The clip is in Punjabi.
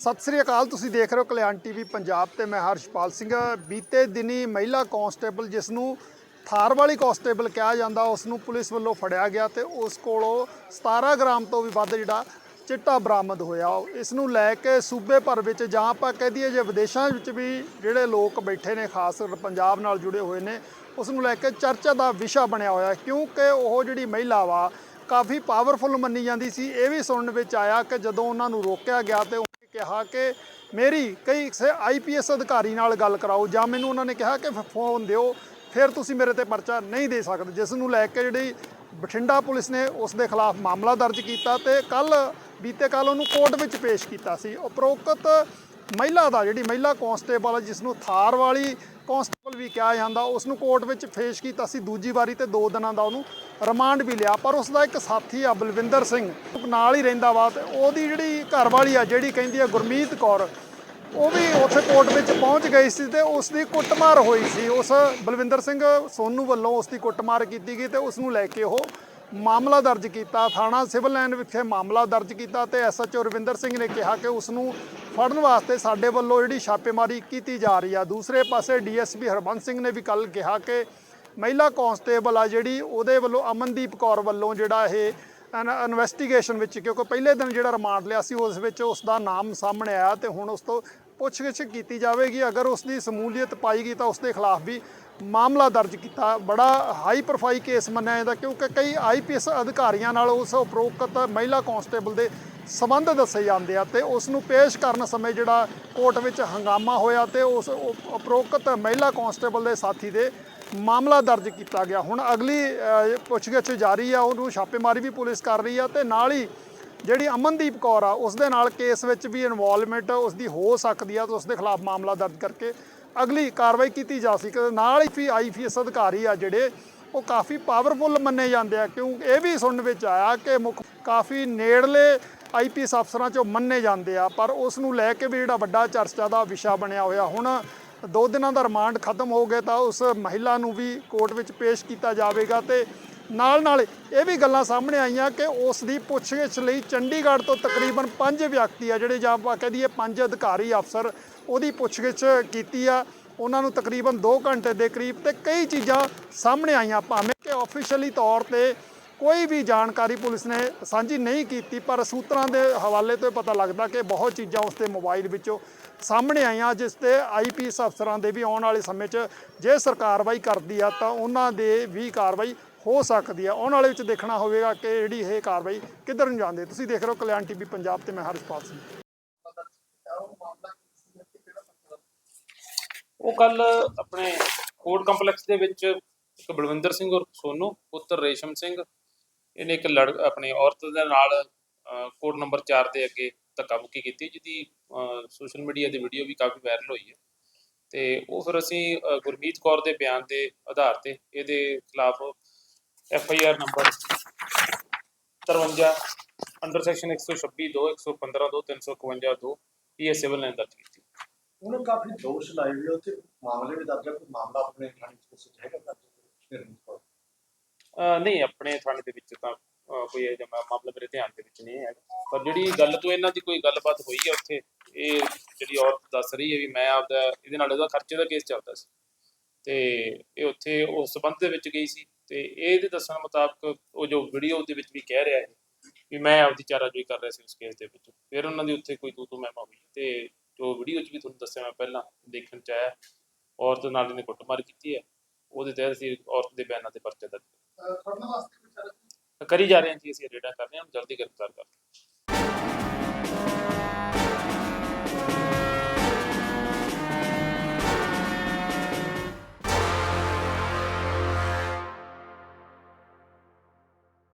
ਸਤਿ ਸ੍ਰੀ ਅਕਾਲ, ਤੁਸੀਂ ਦੇਖ ਰਹੇ ਹੋ ਕਲਿਆਣ ਟੀਵੀ ਪੰਜਾਬ ਤੇ ਮੈਂ ਹਰਸ਼ਪਾਲ ਸਿੰਘ। ਬੀਤੇ ਦਿਨੀ ਮਹਿਲਾ ਕਾਂਸਟੇਬਲ ਜਿਸ ਨੂੰ ਥਾਰ ਵਾਲੀ ਕਾਂਸਟੇਬਲ ਕਿਹਾ ਜਾਂਦਾ ਉਸ ਨੂੰ ਪੁਲਿਸ ਵੱਲੋਂ ਫੜਿਆ ਗਿਆ ਤੇ ਉਸ ਕੋਲੋਂ 17 ਗ੍ਰਾਮ ਤੋਂ ਵੀ ਵੱਧ ਜਿਹੜਾ ਚਿੱਟਾ ਬਰਾਮਦ ਹੋਇਆ। ਇਸ ਨੂੰ ਲੈ ਕੇ ਸੂਬੇ ਭਰ ਵਿੱਚ ਜਾਂ ਆਪਾਂ ਕਹਿ ਦਈਏ ਜੇ ਵਿਦੇਸ਼ਾਂ ਵਿੱਚ ਵੀ ਜਿਹੜੇ ਲੋਕ ਬੈਠੇ ਨੇ, ਖਾਸ ਕਰ ਪੰਜਾਬ ਨਾਲ ਜੁੜੇ ਹੋਏ ਨੇ, ਉਸ ਨੂੰ ਲੈ ਕੇ ਚਰਚਾ ਦਾ ਵਿਸ਼ਾ ਬਣਿਆ ਹੋਇਆ ਕਿਉਂਕਿ ਉਹ ਜਿਹੜੀ ਮਹਿਲਾ ਵਾ, ਕਾਫੀ ਪਾਵਰਫੁਲ ਮੰਨੀ ਜਾਂਦੀ ਸੀ। ਇਹ ਵੀ ਸੁਣਨ ਵਿੱਚ ਆਇਆ ਕਿ ਜਦੋਂ ਉਹਨਾਂ ਨੂੰ ਰੋਕਿਆ ਗਿਆ ਤੇ ਕਿਹਾ ਕਿ ਮੇਰੀ ਕਈ ਕਿਸੇ ਆਈਪੀਐਸ ਅਧਿਕਾਰੀ ਨਾਲ ਗੱਲ ਕਰਾਓ ਜਾਂ ਮੈਨੂੰ ਉਹਨਾਂ ਨੇ ਕਿਹਾ ਕਿ ਫੋਨ ਦਿਓ, ਫਿਰ ਤੁਸੀਂ ਮੇਰੇ ਤੇ ਪਰਚਾ ਨਹੀਂ ਦੇ ਸਕਦੇ। ਜਿਸ ਨੂੰ ਲੈ ਕੇ ਜਿਹੜੀ ਬਠਿੰਡਾ ਪੁਲਿਸ ਨੇ ਉਸ ਦੇ ਖਿਲਾਫ ਮਾਮਲਾ ਦਰਜ ਕੀਤਾ ਤੇ ਕੱਲ ਬੀਤੇ ਕੱਲ ਉਹਨੂੰ ਕੋਰਟ ਵਿੱਚ ਪੇਸ਼ ਕੀਤਾ ਸੀ। ਉਪਰੋਕਤ ਮਹਿਲਾ ਦਾ, ਜਿਹੜੀ ਮਹਿਲਾ ਕਾਂਸਟੇਬਲ ਹੈ ਜਿਸ ਨੂੰ ਥਾਰ ਵਾਲੀ ਕਾਂਸਟੇਬਲ ਵੀ ਕਿਹਾ ਜਾਂਦਾ ਉਸ ਨੂੰ ਕੋਰਟ ਵਿੱਚ ਪੇਸ਼ ਕੀਤਾ ਸੀ, ਦੂਜੀ ਵਾਰੀ ਤੇ 2 ਦਿਨਾਂ ਦਾ ਉਹਨੂੰ ਰਿਮਾਂਡ ਵੀ ਲਿਆ। ਪਰ ਉਸ ਦਾ ਇੱਕ ਸਾਥੀ ਆ, ਬਲਵਿੰਦਰ ਸਿੰਘ ਨਾਲ ਹੀ ਰਹਿੰਦਾ ਵਾ ਤੇ ਉਹਦੀ ਜਿਹੜੀ ਘਰਵਾਲੀ ਆ, ਜਿਹੜੀ ਕਹਿੰਦੀ ਆ ਗੁਰਮੀਤ ਕੌਰ, ਉਹ ਵੀ ਉੱਥੇ ਕੋਰਟ ਵਿੱਚ ਪਹੁੰਚ ਗਈ ਸੀ ਤੇ ਉਸ ਦੀ ਕੁੱਟਮਾਰ ਹੋਈ ਸੀ। ਉਸ ਬਲਵਿੰਦਰ ਸਿੰਘ ਸੋਨੂ ਵੱਲੋਂ ਉਸ ਦੀ ਕੁੱਟਮਾਰ ਕੀਤੀ ਗਈ ਤੇ ਉਸ ਨੂੰ ਲੈ ਕੇ ਉਹ ਮਾਮਲਾ ਦਰਜ ਕੀਤਾ, ਥਾਣਾ ਸਿਵਲ ਲਾਈਨ ਵਿਖੇ ਮਾਮਲਾ ਦਰਜ ਕੀਤਾ ਤੇ ਐਸਐਚਓ ਰਵਿੰਦਰ ਸਿੰਘ ਨੇ ਕਿਹਾ ਕਿ ਉਸ ਨੂੰ ਫੜਨ ਵਾਸਤੇ ਸਾਡੇ ਵੱਲੋਂ ਜਿਹੜੀ ਛਾਪੇਮਾਰੀ ਕੀਤੀ ਜਾ ਰਹੀ ਆ। ਦੂਸਰੇ ਪਾਸੇ ਡੀਐਸਪੀ ਹਰਬੰਸ ਸਿੰਘ ਨੇ ਵੀ ਕੱਲ ਕਿਹਾ ਕਿ ਮਹਿਲਾ ਕਾਂਸਟੇਬਲ ਆ ਜਿਹੜੀ, ਉਹਦੇ ਵੱਲੋਂ ਅਮਨਦੀਪ ਕੌਰ ਵੱਲੋਂ ਜਿਹੜਾ ਇਹ ਇਨਵੈਸਟੀਗੇਸ਼ਨ ਵਿੱਚ, ਕਿਉਂਕਿ ਪਹਿਲੇ ਦਿਨ ਜਿਹੜਾ ਰਿਮਾਂਡ ਲਿਆ ਸੀ, ਉਸ ਵਿੱਚ ਉਸ ਦਾ ਨਾਮ ਸਾਹਮਣੇ ਆਇਆ ਤੇ ਹੁਣ ਉਸ ਤੋਂ ਪੁੱਛਗਿੱਛ ਕੀਤੀ ਜਾਵੇਗੀ। ਅਗਰ ਉਸ ਦੀ ਸਮੂਲੀਅਤ ਪਾਈ ਗਈ ਤਾਂ ਉਸ ਦੇ ਖਿਲਾਫ ਵੀ ਮਾਮਲਾ ਦਰਜ ਕੀਤਾ। ਬੜਾ ਹਾਈ ਪ੍ਰੋਫਾਈਲ ਕੇਸ ਮੰਨਿਆ ਜਾਂਦਾ ਕਿਉਂਕਿ ਕਈ ਆਈਪੀਐਸ ਅਧਿਕਾਰੀਆਂ ਨਾਲ ਉਸ ਉਪਰੋਕਤ ਮਹਿਲਾ ਕਾਂਸਟੇਬਲ ਦੇ ਸਬੰਧ ਦੱਸੇ ਜਾਂਦੇ ਆ ਤੇ ਉਸ ਨੂੰ ਪੇਸ਼ ਕਰਨ ਸਮੇਂ ਜਿਹੜਾ ਕੋਰਟ ਵਿੱਚ ਹੰਗਾਮਾ ਹੋਇਆ ਤੇ ਉਸ ਉਪਰੋਕਤ ਮਹਿਲਾ ਕਾਂਸਟੇਬਲ ਦੇ ਸਾਥੀ ਦੇ ਮਾਮਲਾ ਦਰਜ ਕੀਤਾ ਗਿਆ। ਹੁਣ ਅਗਲੀ ਪੁੱਛਗਿੱਛ ਜਾਰੀ ਆ, ਉਹਨੂੰ ਛਾਪੇਮਾਰੀ ਵੀ ਪੁਲਿਸ ਕਰ ਰਹੀ ਆ ਤੇ ਨਾਲ ਹੀ ਜਿਹੜੀ ਅਮਨਦੀਪ ਕੌਰ ਆ ਉਸ ਦੇ ਨਾਲ ਕੇਸ ਵਿੱਚ ਵੀ ਇਨਵੋਲਵਮੈਂਟ ਉਸ ਦੀ ਹੋ ਸਕਦੀ ਆ ਤੇ ਉਸ ਦੇ ਖਿਲਾਫ ਮਾਮਲਾ ਦਰਜ ਕਰਕੇ ਅਗਲੀ ਕਾਰਵਾਈ ਕੀਤੀ ਜਾ ਸਕੇ ਨਾਲ ਹੀ ਆਈਪੀਐਸ ਅਧਿਕਾਰੀ ਆ ਜਿਹੜੇ, ਉਹ ਕਾਫੀ ਪਾਵਰਫੁਲ ਮੰਨੇ ਜਾਂਦੇ ਆ, ਕਿਉਂ ਇਹ ਵੀ ਸੁਣਨ ਵਿੱਚ ਆਇਆ ਕਿ ਮੁੱਖ ਕਾਫੀ ਨੇੜਲੇ ਆਈਪੀਐਸ ਅਫਸਰਾਂ ਚੋਂ ਮੰਨੇ ਜਾਂਦੇ ਆ, ਪਰ ਉਸ ਨੂੰ ਲੈ ਕੇ ਵੀ ਜਿਹੜਾ ਵੱਡਾ ਚਰਚਾ ਦਾ ਵਿਸ਼ਾ ਬਣਿਆ ਹੋਇਆ, ਹੁਣ ਦੋ ਦਿਨਾਂ ਦਾ ਰਿਮਾਂਡ ਖਤਮ ਹੋ ਗਿਆ ਤਾਂ ਉਸ ਮਹਿਲਾ ਨੂੰ ਵੀ ਕੋਰਟ ਵਿੱਚ ਪੇਸ਼ ਕੀਤਾ ਜਾਵੇਗਾ ਤੇ ਨਾਲ ਨਾਲ ਇਹ ਵੀ ਗੱਲਾਂ ਸਾਹਮਣੇ ਆਈਆਂ ਕਿ ਉਸ ਦੀ ਪੁੱਛਗਿੱਛ ਲਈ ਚੰਡੀਗੜ੍ਹ ਤੋਂ ਤਕਰੀਬਨ ਪੰਜ ਵਿਅਕਤੀ ਆ ਜਿਹੜੇ ਜਾਂ ਆਪਾਂ ਕਹਿ ਦਈਏ ਪੰਜ ਅਧਿਕਾਰੀ ਅਫਸਰ ਉਹਦੀ ਪੁੱਛਗਿੱਛ ਕੀਤੀ ਆ। ਉਹਨਾਂ ਨੂੰ ਤਕਰੀਬਨ 2 ਘੰਟੇ ਦੇ ਕਰੀਬ ਤੇ ਕਈ ਚੀਜ਼ਾਂ ਸਾਹਮਣੇ ਆਈਆਂ, ਭਾਵੇਂ ਕਿ ਆਫੀਸ਼ੀਅਲੀ ਤੌਰ ਤੇ ਕੋਈ ਵੀ ਜਾਣਕਾਰੀ ਪੁਲਿਸ ਨੇ ਸਾਂਝੀ ਨਹੀਂ ਕੀਤੀ, ਪਰ ਸੂਤਰਾਂ ਦੇ ਹਵਾਲੇ ਤੋਂ ਇਹ ਪਤਾ ਲੱਗਦਾ ਕਿ ਬਹੁਤ ਚੀਜ਼ਾਂ ਉਸ ਦੇ ਮੋਬਾਈਲ ਵਿੱਚੋਂ ਸਾਹਮਣੇ ਆਈਆਂ, ਜਿਸ ਤੇ ਆਈਪੀਐਸ ਅਫਸਰਾਂ ਦੇ ਵੀ ਆਉਣ ਵਾਲੇ ਸਮੇਂ 'ਚ ਜੇ ਸਰਕਾਰ ਕਾਰਵਾਈ ਕਰਦੀ ਆ ਤਾਂ ਉਹਨਾਂ ਦੇ ਵੀ ਕਾਰਵਾਈ ਹੋ ਸਕਦੀ ਆ ਆਉਣ ਵਾਲੇ ਵਿੱਚ ਦੇਖਣਾ ਹੋਵੇਗਾ ਕਿ ਜਿਹੜੀ ਇਹ ਕਾਰਵਾਈ ਕਿੱਧਰ ਨੂੰ ਜਾਂਦੀ ਹੈ। ਤੁਸੀਂ ਦੇਖ ਰਹੇ ਹੋ ਕਲਿਆਣ ਟੀਵੀ ਪੰਜਾਬ ਤੇ ਮੈਂ ਹਰਸ਼ਪਾਲ ਸਿੰਘ। ਉਹ ਕੱਲ ਆਪਣੇ ਕੋਰਟ ਕੰਪਲੈਕਸ ਦੇ ਵਿੱਚ ਇੱਕ ਬਲਵਿੰਦਰ ਸਿੰਘ ਔਰ ਸੋਨੂ, ਪੁੱਤਰ ਰੇਸ਼ਮ ਸਿੰਘ, ਇਹਨੇ ਇੱਕ ਲੜ, ਆਪਣੀ ਔਰਤ ਦੇ ਨਾਲ ਕੋਡ ਨੰਬਰ 4 ਦੇ ਅੱਗੇ ਧੱਕਾ ਮੁੱਕੀ ਕੀਤੀ, ਜਿਹਦੀ ਸੋਸ਼ਲ ਮੀਡੀਆ ਦੀ ਵੀਡੀਓ ਵੀ ਕਾਫੀ ਵਾਇਰਲ ਹੋਈ ਹੈ। ਤੇ ਉਹ ਫਿਰ ਅਸੀਂ ਗੁਰਮੀਤ ਕੌਰ ਦੇ ਬਿਆਨ ਦੇ ਆਧਾਰ ਤੇ ਇਹਦੇ ਖਿਲਾਫ F I R number 53 under section 126 2 115 2 351 2 PS civil ਨੇ ਦਰਜ ਕੀਤੀ। ਉਹਨੇ ਕਾਫੀ ਦੋਸ਼ ਲਾਏ ਹੋਏ ਉੱਥੇ ਮਾਮਲੇ ਵੀ ਦਰਜ ਕੋਈ ਮਾਮਲਾ ਆਪਣੇ ਥਾਣੇ ਚ ਕੁਛ ਹੈਗਾ ਅਹ ਨਹੀਂ ਆਪਣੇ ਥਾਣੇ ਦੇ ਵਿੱਚ ਤਾਂ ਕੋਈ ਇਹ ਜਿਹਾ ਮਾਮਲਾ ਮੇਰੇ ਧਿਆਨ ਦੇ ਵਿੱਚ ਨਹੀਂ ਹੈ ਪਰ ਜਿਹੜੀ ਗੱਲ ਤੋਂ ਇਹਨਾਂ ਦੀ ਕੋਈ ਗੱਲਬਾਤ ਹੋਈ ਹੈ ਉੱਥੇ ਇਹ ਜਿਹੜੀ ਔਰਤ ਦੱਸ ਰਹੀ ਹੈ ਵੀ ਮੈਂ ਆਪਦਾ ਇਹਦੇ ਨਾਲ ਉਹਦਾ ਖਰਚੇ ਦਾ ਕੇਸ ਚੱਲਦਾ ਸੀ। ਤੇ ਇਹ ਉੱਥੇ ਉਸ ਸਬੰਧ ਦੇ ਵਿੱਚ ਗਈ ਸੀ। ਤੇ ਇਹਦੇ ਦੱਸਣ ਮੁਤਾਬਕ ਉਹ ਜੋ ਵੀਡੀਓ ਦੇ ਵਿੱਚ ਵੀ ਕਹਿ ਰਿਹਾ ਹੈ ਵੀ ਮੈਂ ਆਪਦੀ ਚਾਰਾਜੋਈ ਕਰ ਰਿਹਾ ਸੀ ਉਸ ਕੇਸ ਦੇ ਵਿੱਚ ਫਿਰ ਉਹਨਾਂ ਦੀ ਉੱਥੇ ਕੋਈ ਤੂ ਤੂ ਮਹਿਮਾ ਹੋਈ ਤੇ ਜੋ ਵੀਡੀਓ 'ਚ ਵੀ ਤੁਹਾਨੂੰ ਦੱਸਿਆ ਮੈਂ ਪਹਿਲਾਂ ਦੇਖਣ 'ਚ ਆਇਆ ਔਰਤ ਨਾਲ ਇਹਨੇ ਕੁੱਟਮਾਰ ਕੀਤੀ ਹੈ ਉਹਦੇ ਤਹਿਤ ਅਸੀਂ ਔਰਤ ਦੇ ਬਿਆਨਾਂ ਤੇ ਪਰਚਾ ਦਰਜ। ਫੜਨ ਵਾਸਤੇ ਵਿਚਾਰਾ ਕਰੀ ਜਾ ਰਹੇ ਹਾਂ ਜੀ ਅਸੀਂ ਰੇਡਾ ਕਰ ਰਹੇ ਹਾਂ ਜਲਦੀ ਗ੍ਰਿਫਤਾਰ ਕਰ